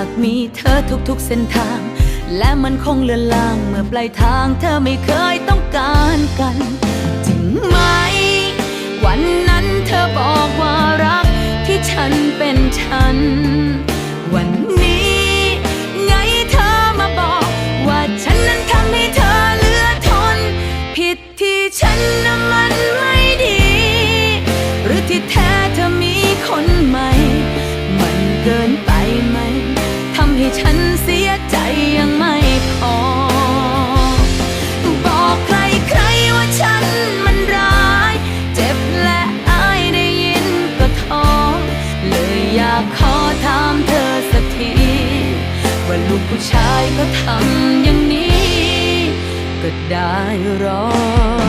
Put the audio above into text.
ากมีเธอทุกๆเส้นทาง และมันคงเลือนลางเมื่อปลายทางเธอไม่เคยต้องการกัน จริงไหม วันนั้นเธอบอกว่ารักที่ฉันเป็นฉัน วันนี้ ไงเธอมาบอกว่าฉันนั้นทำให้เธอเลือทน ผิดที่ฉันน่ะมันไม่ดี หรือที่แท้ ให้ฉันเสียใจยังไม่พอ บอกใครใครๆว่าฉันมันร้าย เจ็บและอายได้ยินก็ท้อ เลยอยากขอถามเธอสักที ว่าลูกผู้ชายก็ทำอย่างนี้ ก็ได้รอ